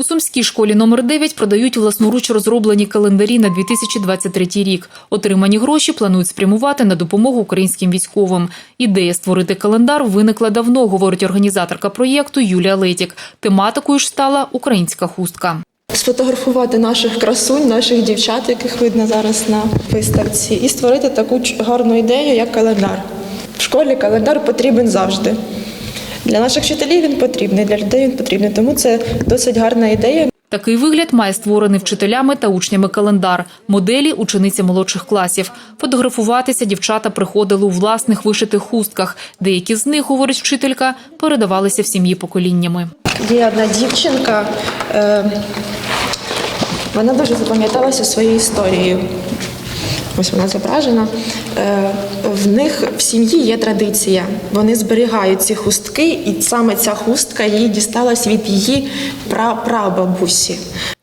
У сумській школі номер 9 продають власноруч розроблені календарі на 2023 рік. Отримані гроші планують спрямувати на допомогу українським військовим. Ідея створити календар виникла давно, говорить організаторка проєкту Юлія Летік. Тематикою ж стала українська хустка. сфотографувати наших красунь, наших дівчат, яких видно зараз на виставці, і створити таку гарну ідею, як календар. В школі календар потрібен завжди. Для наших вчителів він потрібний, для людей він потрібний. Тому це досить гарна ідея. Такий вигляд має створений вчителями та учнями календар. Моделі учениці молодших класів. Фотографуватися дівчата приходили у власних вишитих хустках. Деякі з них, говорить вчителька, передавалися в сім'ї поколіннями. Є одна дівчинка, е, вона дуже запам'яталася своєю історією. Ось вона зображена. Е, в них в сім'ї є традиція. Вони зберігають ці хустки, і саме ця хустка їй дісталась від її прапрабабусі.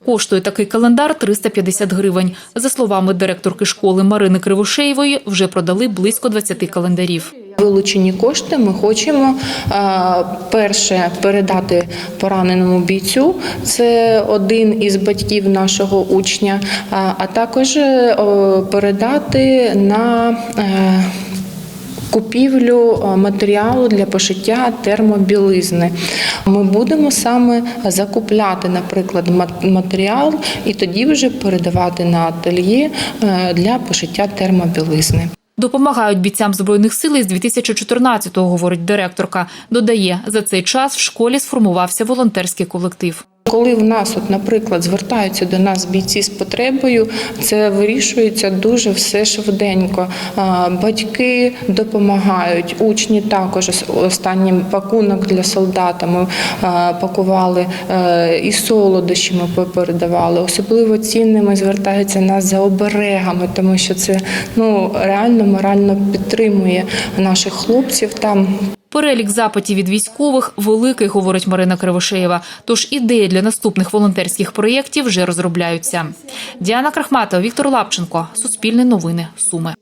Коштує такий календар 350 гривень. За словами директорки школи Марини Кривошеєвої, вже продали близько 20 календарів. Вилучені кошти ми хочемо е, перше передати пораненому бійцю. Це один із батьків нашого учня, а- також е, передати на е, Купівлю матеріалу для пошиття термобілизни. Ми будемо саме закупляти, наприклад, мат- матеріал і тоді вже передавати на ательє для пошиття термобілизни. Допомагають бійцям збройних сил із 2014-го, говорить директорка. Додає, за цей час в школі сформувався волонтерський колектив. Коли в нас, от, наприклад, звертаються до нас бійці з потребою, це вирішується дуже все швиденько. Батьки допомагають, учні також. Ос- Останній пакунок для солдата ми пакували е, і солодощі ми передавали. Особливо цінними звертаються нас за оберегами, тому що це ну реально морально підтримує наших хлопців там. Перелік запитів від військових великий, говорить Марина Кривошеєва. Тож ідеї для наступних волонтерських проєктів вже розробляються. Діана Крахматова, Віктор Лапченко, Суспільне новини, Суми.